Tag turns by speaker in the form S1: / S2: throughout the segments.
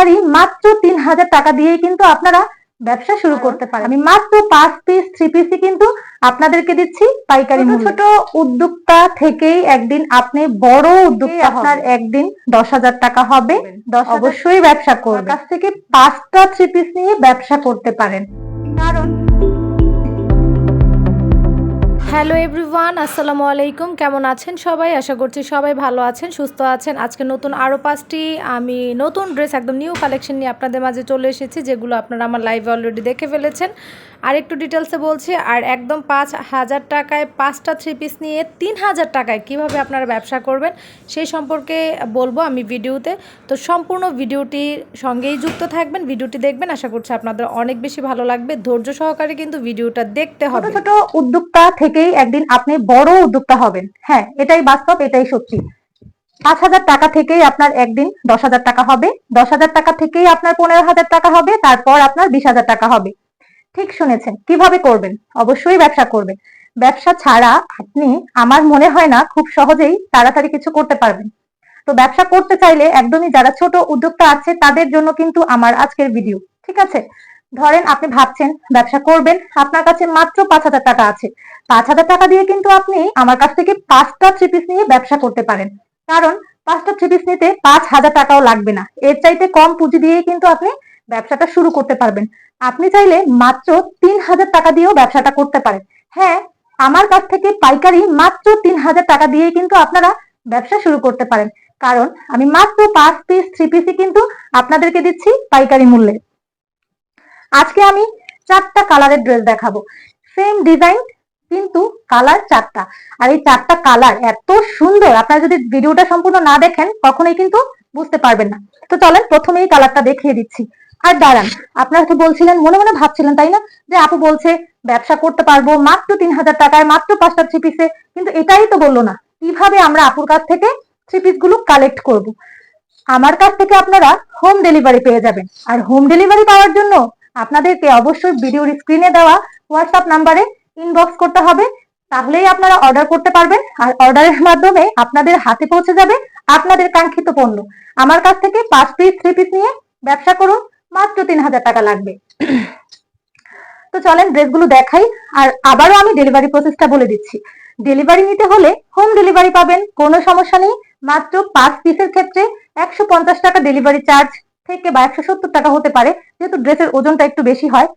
S1: পাইকারি মাত্র তিন হাজার টাকা দিয়েই কিন্তু আপনারা ব্যবসা শুরু করতে পারেন। আমি মাত্র পাঁচ পিস থ্রি পিসই কিন্তু আপনাদেরকে দিচ্ছি পাইকারি ছোট ছোট উদ্যোক্তা থেকেই একদিন আপনি বড় উদ্যোক্তা আপনার একদিন দশ হাজার টাকা হবে। অবশ্যই ব্যবসা করবেন কাছ থেকে পাঁচটা থ্রি পিস নিয়ে ব্যবসা করতে পারেন। কারণ
S2: হ্যালো এভরিওয়ান, আসসালামু আলাইকুম। কেমন আছেন সবাই? আশা করছি সবাই ভালো আছেন, সুস্থ আছেন। আজকে নতুন আরও পাঁচটি, আমি নতুন ড্রেস, একদম নিউ কালেকশন নিয়ে আপনাদের মাঝে চলে এসেছি, যেগুলো আপনারা আমার লাইভে অলরেডি দেখে ফেলেছেন। আর একটু ডিটেলসে বলছি আর একদম পাঁচ হাজার টাকায় পাঁচটা থ্রি পিস নিয়ে তিন হাজার টাকায় কীভাবে আপনারা ব্যবসা করবেন সেই সম্পর্কে বলব আমি ভিডিওতে। তো সম্পূর্ণ ভিডিওটির সঙ্গেই যুক্ত থাকবেন ভিডিওটি দেখবেন আশা করছি আপনাদের অনেক বেশি ভালো লাগবে। ধৈর্য সহকারে কিন্তু ভিডিওটা দেখতে
S1: ছোট
S2: হবে।
S1: ছোট উদ্যোক্তা থেকেই একদিন আপনি বড় উদ্যোক্তা হবেন। হ্যাঁ এটাই বাস্তব এটাই সত্যি। পাঁচ হাজার টাকা থেকেই আপনার একদিন দশ হাজার টাকা হবে দশ হাজার টাকা থেকেই আপনার পনেরো হাজার টাকা হবে তারপর আপনার বিশ হাজার টাকা হবে। ঠিক শুনেছেন। কীভাবে করবেন? অবশ্যই ব্যবসা করবেন। ব্যবসা ছাড়া আপনি, আমার মনে হয় না, খুব সহজেই তাড়াতাড়ি কিছু করতে পারবেন। তো ব্যবসা করতে চাইলে একদমই যারা ছোট উদ্যোক্তা আছে, তাদের জন্য কিন্তু আমার আজকের ভিডিও ঠিক আছে? ধরেন আপনি ভাবছেন ব্যবসা করবেন, আপনার কাছে মাত্র পাঁচ হাজার টাকা আছে। পাঁচ হাজার টাকা দিয়ে কিন্তু আপনি আমার কাছ থেকে পাঁচটা থ্রি পিস নিয়ে ব্যবসা করতে পারেন। কারণ পাঁচটা থ্রি পিস নিতে পাঁচ হাজার টাকাও লাগবে না। এর চাইতে কম পুঁজি দিয়ে কিন্তু আপনি ব্যবসাটা শুরু করতে পারবেন। আপনি চাইলে মাত্র তিন হাজার টাকা দিয়েও ব্যবসাটা করতে পারেন। হ্যাঁ আমার কাছ থেকে পাইকারি মাত্র তিন হাজার টাকা দিয়ে কিন্তু আপনারা ব্যবসা শুরু করতে পারেন। কারণ আমি মাত্র পাঁচ পিস থ্রি পিসই কিন্তু আপনাদেরকে দিচ্ছি পাইকারি মূল্যে। আজকে আমি চারটা কালারের ড্রেস দেখাবো। সেম ডিজাইন কিন্তু কালার চারটা। আর এই চারটা কালার এত সুন্দর, আপনারা যদি ভিডিওটা সম্পূর্ণ না দেখেন, কখনোই কিন্তু বুঝতে পারবেন না। তো চলেন, প্রথমেই কালারটা দেখিয়ে দিচ্ছি। আর দাঁড়ান, আপনারা তো বলছিলেন? মনে মনে ভাবছিলেন, তাই না? যে আপু বলছে, ব্যবসা করতে পারব মাত্র তিন হাজার টাকায়, মাত্র পাঁচটা থ্রি পিসে কিন্তু এটাই তো বলল না। কীভাবে আমরা আপুর কাছ থেকে থ্রি পিসগুলো কালেক্ট করব? আমার কাছ থেকে আপনারা হোম ডেলিভারি পেয়ে যাবেন। আর হোম ডেলিভারি পাওয়ার জন্য আপনাদেরকে অবশ্যই ভিডিওর স্ক্রিনে দেওয়া হোয়াটসঅ্যাপ নাম্বারে ইনবক্স করতে হবে। তাহলেই আপনারা অর্ডার করতে পারবেন। আর অর্ডারের মাধ্যমে আপনাদের হাতে পৌঁছে যাবে আপনাদের কাঙ্ক্ষিত পণ্য। আমার কাছ থেকে পাঁচ পিস থ্রি পিস নিয়ে ব্যবসা করুন। মাত্র তিন হাজার টাকা লাগবে। তো চলেন ড্রেসগুলো দেখাই, আর আবারও আমি ডেলিভারি প্রসেসটা বলে দিচ্ছি। ডেলিভারি নিতে হলে হোম ডেলিভারি পাবেন, কোনো সমস্যা নেই। মাত্র পাঁচ পিসের ক্ষেত্রে একশো পঞ্চাশ টাকা ডেলিভারি চার্জ থেকে বা একশো সত্তর টাকা হতে পারে, যেহেতু ড্রেসের ওজনটা একটু বেশি হয়।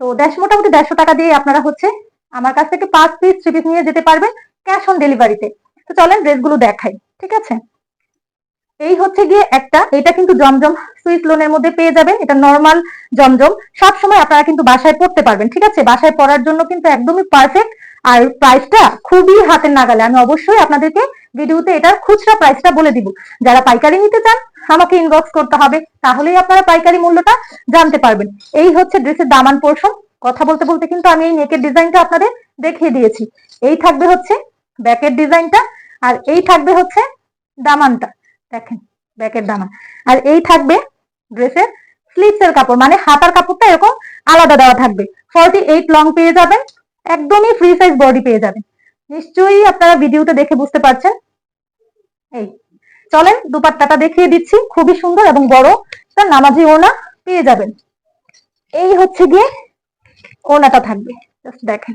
S1: তো দেড় মোটামুটি দেড়শো টাকা দিয়ে আপনারা হচ্ছে আমার কাছ থেকে পাঁচ পিস থ্রি পিস নিয়ে যেতে পারবেন ক্যাশ অন ডেলিভারিতে তো চলেন ড্রেসগুলো দেখাই, ঠিক আছে? এই হচ্ছে গিয়ে একটা, এটা কিন্তু জমজম সুইস লোনের মধ্যে পেয়ে যাবেন, এটা নর্মাল জমজম। সব সময় আপনারা কিন্তু বাসায় পড়তে পারবেন, ঠিক আছে? বাসায় পড়ার জন্য কিন্তু একদমই পারফেক্ট আর প্রাইসটা খুবই হাতের নাগালে। আমি অবশ্যই আপনাদেরকে ভিডিওতে এটার খুচরা প্রাইসটা বলে দিব। যারা পাইকারি নিতে চান, আমাকে ইনবক্স করতে হবে, তাহলেই আপনারা পাইকারি মূল্যটা জানতে পারবেন। এই হচ্ছে ড্রেসের দামান পোর্শন কথা বলতে বলতে কিন্তু আমি এই নেকের ডিজাইনটা আপনাদের দেখিয়ে দিয়েছি। এই থাকবে হচ্ছে ব্যাকের ডিজাইনটা আর এই থাকবে হচ্ছে দামানটা। দেখেন ব্যাকের দামান আর এই থাকবে ড্রেসের স্লিভস এর কাপড় মানে হাতার কাপড়টা এরকম আলাদা দেওয়া থাকবে। ফর্টি এইট লং পেয়ে যাবেন, একদমই ফ্রি সাইজ বডি পেয়ে যাবেন। নিশ্চয়ই আপনারা ভিডিওতে দেখে বুঝতে পারছেন। এই, চলেন দুপাট্টাটা দেখিয়ে দিচ্ছি। খুবই সুন্দর এবং বড় তার নামাজি ওনা পেয়ে যাবেন। এই হচ্ছে গিয়ে ওনাটা থাকবে। জাস্ট দেখেন।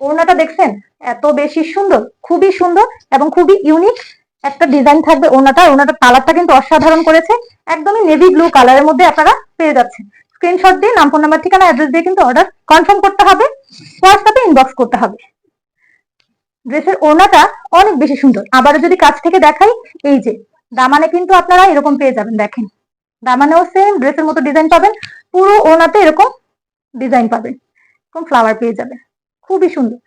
S1: ওড়নাটা দেখছেন? এত বেশি সুন্দর, খুবই সুন্দর এবং খুবই ইউনিক একটা ডিজাইন থাকবে ওনাটা, ওনাটার কালারটা কিন্তু অসাধারণ করেছে। একদমই নেভি ব্লু কালারের মধ্যে আপনারা পেয়ে যাচ্ছেন। স্ক্রিনশট দিয়ে নাম ফোন নাম্বার ঠিকানা অ্যাড্রেস দিয়ে কিন্তু অর্ডার কনফার্ম করতে হবে হোয়াটসঅ্যাপে ইনবক্স করতে হবে। ড্রেসের ওড়নাটা অনেক বেশি সুন্দর। আবারও যদি কাছ থেকে দেখাই, এই যে, দামানে কিন্তু আপনারা এরকম পেয়ে যাবেন, দেখেন। দামানেও সেম ড্রেসের মতো ডিজাইন পাবেন, পুরো ওড়নাতে এরকম ডিজাইন পাবেন, এরকম ফ্লাওয়ার পেয়ে যাবেন। খুবই সুন্দর।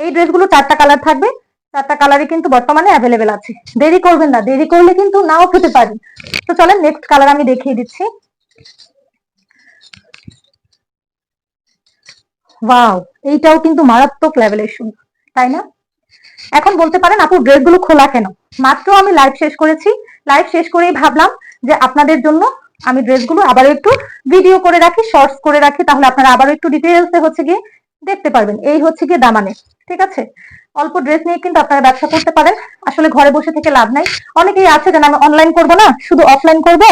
S1: এই ড্রেসগুলো চারটা কালার থাকবে চারটা কালারই কিন্তু বর্তমানে অ্যাভেলেবেল আছে। দেরি করবেন না, দেরি করলে কিন্তু নাও পেতে পারেন তো চলেন নেক্সট কালার আমি দেখিয়ে দিচ্ছি। ওয়াও এইটাও কিন্তু মারাত্মক লেভেলের তাই না? এখন বলতে পারেন, আপু ড্রেসগুলো খোলা কেন? মাত্র আমি লাইভ শেষ করেছি লাইভ শেষ করেই ভাবলাম যে আপনাদের জন্য আমি ড্রেসগুলো আবারও একটু ভিডিও করে রাখি শর্টস করে রাখি, তাহলে আপনারা আবারও একটু ডিটেলসে হচ্ছে গিয়ে দেখতে পারবেন। এই হচ্ছে গিয়ে দামানে, ঠিক আছে? অল্প ড্রেস নিয়ে কিন্তু আপনারা ব্যবসা করতে পারেন। আসলে ঘরে বসে থেকে লাভ নাই। অনেকেই আছে যেন আমি অনলাইন করব না, শুধু অফলাইন করব।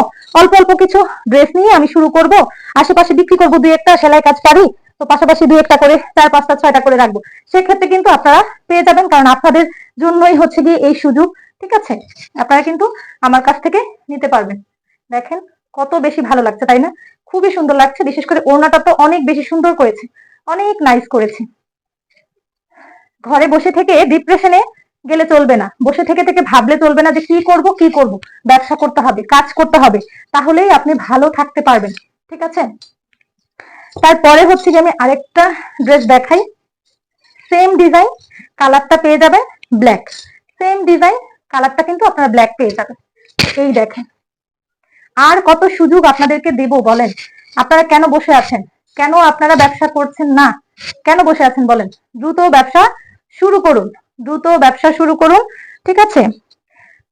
S1: অল্প অল্প কিছু ড্রেস নিয়ে আমি শুরু করব। আশেপাশে বিক্রি করব দুই একটা, সেলাই কাজ পারি। তো পাশাপাশি দুই একটা করে, চার পাঁচটা, ছয়টা করে রাখব। সেক্ষেত্রে কিন্তু আপনারা পেয়ে যাবেন, কারণ আপনাদের জন্যই হচ্ছে গিয়ে এই সুযোগ, ঠিক আছে? আপনারা কিন্তু আমার কাছ থেকে নিতে পারবেন। দেখেন কত বেশি ভালো লাগছে, তাই না? খুবই সুন্দর লাগছে। বিশেষ করে ওড়নাটা তো অনেক বেশি সুন্দর করেছে। অনেক নাইস করেছে। ঘরে বসে থেকে ডিপ্রেশনে গেলে চলবে না। বসে থেকে থেকে ভাবলে চলবে না যে কি করব কি করব? ব্যবসা করতে হবে, কাজ করতে হবে, তাহলেই আপনি ভালো থাকতে পারবেন। ঠিক আছে? তারপরে হচ্ছে যে আমি আরেকটা ড্রেস দেখাই। সেম ডিজাইন কালারটা পেয়ে যাবেন ব্ল্যাক সেম ডিজাইন কালারটা কিন্তু আপনারা ব্ল্যাক পেয়ে যাবেন। এই দেখেন। আর কত সুযোগ আপনাদেরকে দেব বলেন? আপনারা কেন বসে আছেন? কেন আপনারা ব্যবসা করছেন না? কেন বসে আছেন বলেন? দ্রুত ব্যবসা শুরু করুন। দ্রুত ব্যবসা শুরু করুন, ঠিক আছে?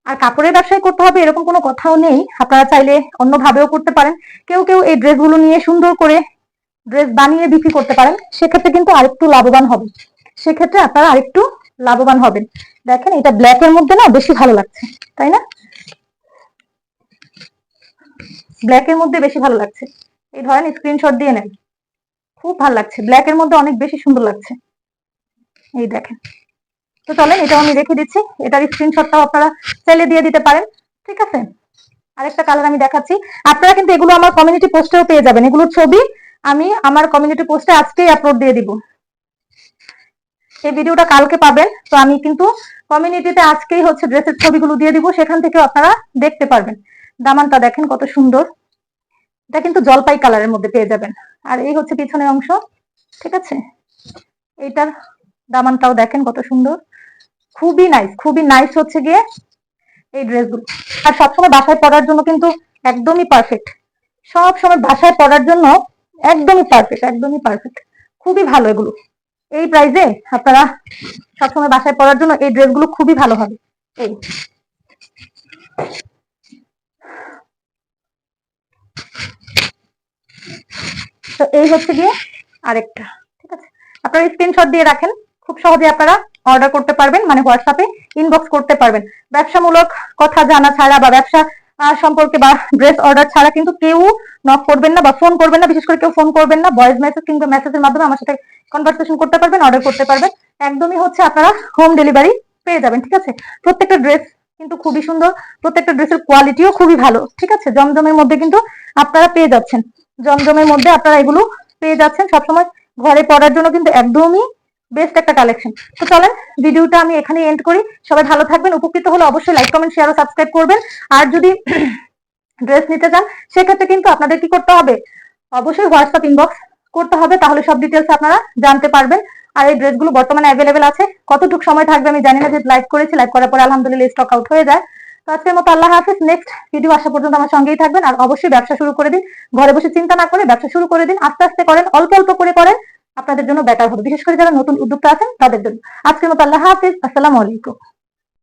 S1: আর কাপড়ের ব্যবসায় করতে হবে এরকম কোনো কথাও নেই। আপনারা চাইলে অন্যভাবেও করতে পারেন। কেউ কেউ এই ড্রেসগুলো নিয়ে সুন্দর করে ড্রেস বানিয়ে বিক্রি করতে পারেন। সেক্ষেত্রে কিন্তু আরেকটু লাভবান হবে সেক্ষেত্রে আপনারা আরেকটু লাভবান হবেন। দেখেন, এটা ব্ল্যাক এর মধ্যে না বেশি ভালো লাগছে, তাই না? ব্ল্যাক এর মধ্যে বেশি ভালো লাগছে। এই ধরেন স্ক্রিনশট দিয়ে নেন। খুব ভালো লাগছে। ব্ল্যাক এর মধ্যে অনেক বেশি সুন্দর লাগছে। এই দেখেন। তো চলেন, এটাও আমি রেখে দিচ্ছি। এটার স্ক্রিনশটটাও আপনারা চাইলে দিয়ে দিতে পারেন। ঠিক আছে? আরেকটা কালার আমি দেখাচ্ছি। আপনারা কিন্তু এগুলো আমার কমিউনিটি পোস্টেও পেয়ে যাবেন। এগুলোর ছবি আমি আমার কমিউনিটি পোস্টে আজকেই আপলোড দিয়ে দিব। এই ভিডিওটা কালকে পাবেন। তো আমি কিন্তু কমিউনিটিতে আজকেই হচ্ছে ড্রেসের ছবিগুলো দিয়ে দিব। সেখান থেকে আপনারা দেখতে পারবেন। দামানটা দেখেন কত সুন্দর। এটা কিন্তু জলপাই কালারের মধ্যে পেয়ে যাবেন। আর এই হচ্ছে পিছনের অংশ। ঠিক আছে? এইটার দামানটাও দেখেন কত সুন্দর। খুবই নাইস খুবই নাইস হচ্ছে গিয়ে এই ড্রেসগুলো আর সবসময় বাসায় পরার জন্য কিন্তু একদমই পারফেক্ট সব সময় বাসায় পরার জন্য একদমই পারফেক্ট একদমই পারফেক্ট খুবই ভালো এগুলো। এই প্রাইসে আপনারা সবসময় বাসায় পরার জন্য এই ড্রেসগুলো খুবই ভালো হবে। এই। তো এই হচ্ছে গিয়ে আরেকটা। ঠিক আছে? আপনারা স্ক্রিনশট দিয়ে রাখেন। খুব সহজে আপনারা অর্ডার করতে পারবেন মানে হোয়াটসঅ্যাপে ইনবক্স করতে পারবেন। ব্যবসামূলক কথা জানা ছাড়া বা ব্যবসা সম্পর্কে বা ড্রেস অর্ডার ছাড়া কিন্তু কেউ নক করবেন না বা ফোন করবেন না, বিশেষ করে কেউ ফোন করবেন না ভয়েস মেসেজ কিংবা মেসেজের মাধ্যমে আমার সাথে কনভারসেশন করতে পারবেন অর্ডার করতে পারবেন। একদমই হচ্ছে আপনারা হোম ডেলিভারি পেয়ে যাবেন, ঠিক আছে? প্রত্যেকটা ড্রেস কিন্তু খুবই সুন্দর, প্রত্যেকটা ড্রেসের কোয়ালিটিও খুবই ভালো, ঠিক আছে? জমজমের মধ্যে কিন্তু আপনারা পেয়ে যাচ্ছেন। জমজমের মধ্যে আপনারা এগুলো পেয়ে যাচ্ছেন সবসময়। ঘরে পড়ার জন্য কিন্তু একদমই বেস্ট একটা কালেকশন তো চলেন ভিডিওটা আমি এখানে এন্ড করি। সবাই ভালো থাকবেন, উপকৃত হলে অবশ্যই লাইক কমেন্ট শেয়ার ও সাবস্ক্রাইব করবেন। আর যদি ড্রেস নিতে চান, সেক্ষেত্রে কিন্তু আপনাদের কি করতে হবে? অবশ্যই হোয়াটসঅ্যাপ ইনবক্স করতে হবে, তাহলে সব ডিটেলস আপনারা জানতে পারবেন। আর এই ড্রেসগুলো বর্তমানে অ্যাভেলেবেল আছে। কতটুকু সময় থাকবে আমি জানি না যে লাইভ করেছি লাইভ করার পরে আলহামদুলিল্লাহ স্টক আউট হয়ে যায়। তো আজকের মতো আল্লাহ হাফিজ। নেক্সট ভিডিও আসা পর্যন্ত আমার সঙ্গেই থাকবেন। আর অবশ্যই ব্যবসা শুরু করে দিন। ঘরে বসে চিন্তা না করে ব্যবসা শুরু করে দিন। আস্তে আস্তে করেন, অল্প অল্প করে করেন। আপনাদের জন্য বেটার হবে। বিশেষ করে যারা নতুন উদ্যোক্তা আছেন, তাদের জন্য। আজকের মতো আল্লাহ হাফিজ। আসসালাম আলাইকুম।